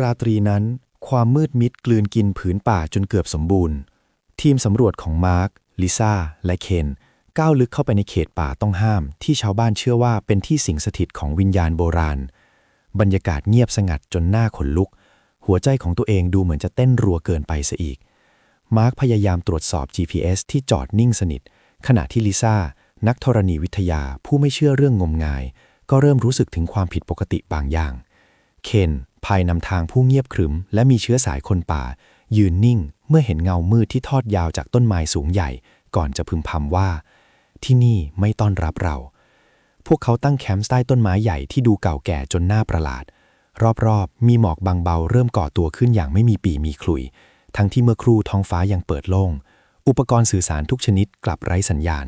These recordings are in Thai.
ราตรีนั้นความมืดมิดกลืนกินผืนป่าจนเกือบสมบูรณ์ ทีมสำรวจของมาร์ค ลิซ่า และเคนก้าวลึกเข้าไปในเขตป่าต้องห้าม ที่ชาวบ้านเชื่อว่าเป็นที่สิงสถิตของวิญญาณโบราณ บรรยากาศเงียบสงัดจนหน้าขนลุก หัวใจของตัวเองดูเหมือนจะเต้นรัวเกินไปซะอีก มาร์คพยายามตรวจสอบ GPS ที่จอดนิ่งสนิท ขณะที่ลิซ่า นักธรณีวิทยาผู้ไม่เชื่อเรื่องงมงาย ก็เริ่มรู้สึกถึงความผิดปกติบางอย่าง เคน ภายนำทางผู้เงียบขรึม และมีเชื้อสายคนป่า ยืนนิ่งเมื่อเห็นเงามืดที่ทอดยาวจากต้นไม้สูงใหญ่ ก่อนจะพึมพำว่า ที่นี่ไม่ต้อนรับเรา พวกเขาตั้งแคมป์ใต้ต้นไม้ใหญ่ที่ดูเก่าแก่จนน่าประหลาด รอบๆ มีหมอกบางเบาเริ่มก่อตัวขึ้นอย่างไม่มีปีมีขลุย ทั้งที่เมื่อครู่ท้องฟ้ายังเปิดโล่ง อุปกรณ์สื่อสารทุกชนิดกลับไร้สัญญาณ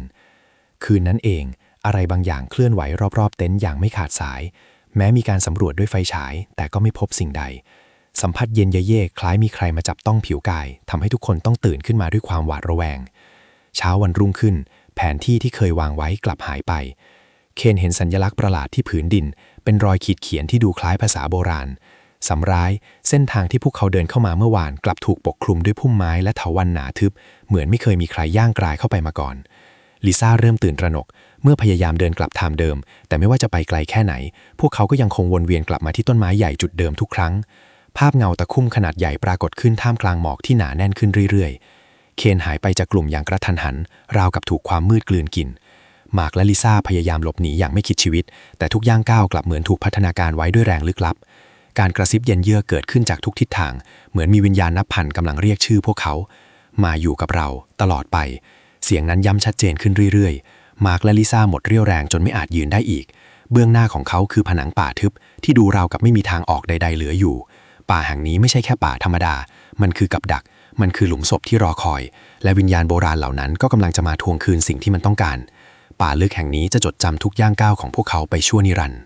คืนนั้นเอง อะไรบางอย่างเคลื่อนไหวรอบๆ เต็นท์อย่างไม่ขาดสาย แม้มีการสำรวจด้วยไฟฉาย แต่ก็ไม่พบสิ่งใด สัมผัสเย็นเยะๆคล้ายมีใครมาจับต้องผิวกายทำให้ทุกคนต้องตื่นขึ้นมาด้วยความหวาดระแวง เช้าวันรุ่งขึ้น แผนที่ที่เคยวางไว้กลับหายไป เคนเห็นสัญลักษณ์ประหลาดที่ผืนดิน เป็นรอยขีดเขียนที่ดูคล้ายภาษาโบราณสำร้ายเส้นทางที่พวกเขาเดินเข้ามาเมื่อวาน กลับถูกปกคลุมด้วยพุ่มไม้และเถาวัลย์หนาทึบ เหมือนไม่เคยมีใครย่างกรายเข้าไปมาก่อน ลิซ่าเริ่มตื่นตระหนก เมื่อพยายามเดินกลับทางเดิม แต่ไม่ว่าจะไปไกลแค่ไหน พวกเขาก็ยังคงวนเวียนกลับมาที่ต้นไม้ใหญ่จุดเดิมทุกครั้ง ภาพเงาตะคุ่มขนาดใหญ่ปรากฏขึ้นท่ามกลางหมอกที่หนาแน่นขึ้นเรื่อยๆ เคนหายไปจากกลุ่มอย่างกระทันหัน ราวกับถูกความมืดกลืนกินมาร์คและลิซ่าพยายามหลบหนีอย่างไม่คิดชีวิต แต่ทุกย่างก้าวกลับเหมือนถูกพัฒนาการไว้ด้วยแรงลึกลับ การกระซิบเย็นเยือกเกิดขึ้นจากทุกทิศทาง เหมือนมีวิญญาณนับพันกำลังเรียกชื่อพวกเขา มาอยู่กับเราตลอดไป เสียงนั้นย้ำชัดเจนขึ้นเรื่อยๆ มาร์คและลิซ่าหมดเรี่ยวแรงจนไม่อาจยืนได้อีก เบื้องหน้าของเขาคือผนังป่าทึบ ที่ดูราวกับไม่มีทางออกใด ๆ เหลืออยู่ ป่าแห่งนี้ไม่ใช่แค่ป่าธรรมดา มันคือกับดัก มันคือหลุมศพที่รอคอย และวิญญาณโบราณเหล่านั้นก็กำลังจะมาทวงคืนสิ่งที่มันต้องการ ป่าลึกแห่งนี้จะจดจำทุกย่างก้าวของพวกเขาไปชั่วนิรันดร์